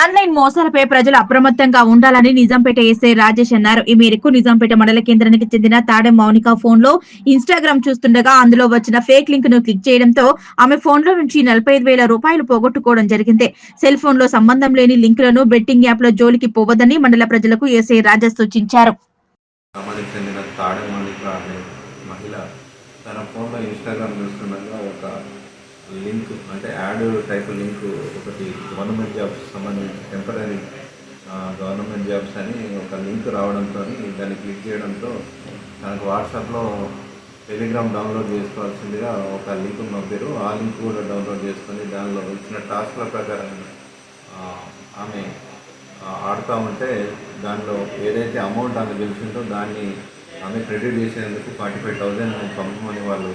Online మోసాలపై ప్రజలు అప్రమత్తంగా ఉండాలని నిజాంపేట ఎస్ఐ రాజేష్ అన్నారు. ఈ మేరకు నిజాంపేట మండల కేంద్రానికి చెందిన తాడెం మౌనిక ఫోన్లో ఇన్స్టాగ్రామ్ చూస్తుండగా అందులో వచ్చిన ఫేక్ లింక్ను క్లిక్ చేయడంతో ఆమె ఫోన్లో నుంచి నలభై ఐదు వేల రూపాయలు పోగొట్టుకోవడం జరిగింది. సెల్ ఫోన్లో సంబంధం లేని లింకులను బెట్టింగ్ యాప్లో జోలికి పోవద్దని మండల ప్రజలకు ఎస్ఐ రాజేష్ సూచించారు. తన ఫోన్లో ఇన్స్టాగ్రామ్ చూస్తుండగా ఒక లింక్ అంటే యాడ్ టైప్ లింక్ ఒకటి గవర్నమెంట్ జాబ్స్ సంబంధించి టెంపరీ గవర్నమెంట్ జాబ్స్ అని ఒక లింక్ రావడంతో దాన్ని క్లిక్ చేయడంతో తనకు వాట్సాప్లో టెలిగ్రామ్ డౌన్లోడ్ చేసుకోవాల్సిందిగా ఒక లింక్ పంపారు. ఆ లింక్ కూడా డౌన్లోడ్ చేసుకొని దానిలో ఇచ్చిన టాస్క్ల ప్రకారం ఆమె ఆడుతూ ఉంటే దానిలో ఏదైతే అమౌంట్ ఆమె గెలిచిందో దాన్ని ఆమె క్రెడిట్ చేసేందుకు ఫార్టీ ఫైవ్ థౌజండ్ పంపమని వాళ్ళు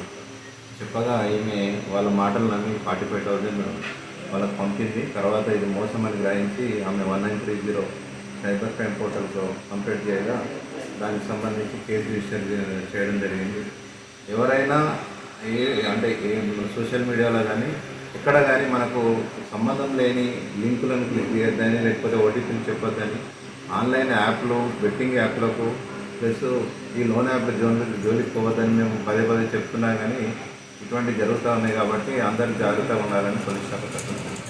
చెప్పగా ఈమె వాళ్ళ మాటలు నమ్మి ఫార్టీ ఫైవ్ థౌజండ్ వాళ్ళకి పంపింది. తర్వాత ఇది మోసం అని గ్రహించి ఆమె one nine three zero cyber crime పోర్టల్తో complete చేయగా దానికి సంబంధించి కేసు రిజిస్టర్ చేయడం జరిగింది. ఎవరైనా ఏ అంటే ఏ సోషల్ మీడియాలో కానీ ఎక్కడ కానీ మనకు సంబంధం లేని లింకులను క్లిక్ చేయొద్దని లేకపోతే ఓటీపీలు చెప్పొద్దని ఆన్లైన్ యాప్లు బెట్టింగ్ యాప్లకు ప్లస్ ఈ లోన్ యాప్ జోన్ జోలికి పోవద్దని మేము పదే పదే చెప్తున్నాం కానీ ఇటువంటి జరుగుతూ ఉన్నాయి కాబట్టి అందరూ జాగ్రత్తగా ఉండాలని పోలీస్ శాఖ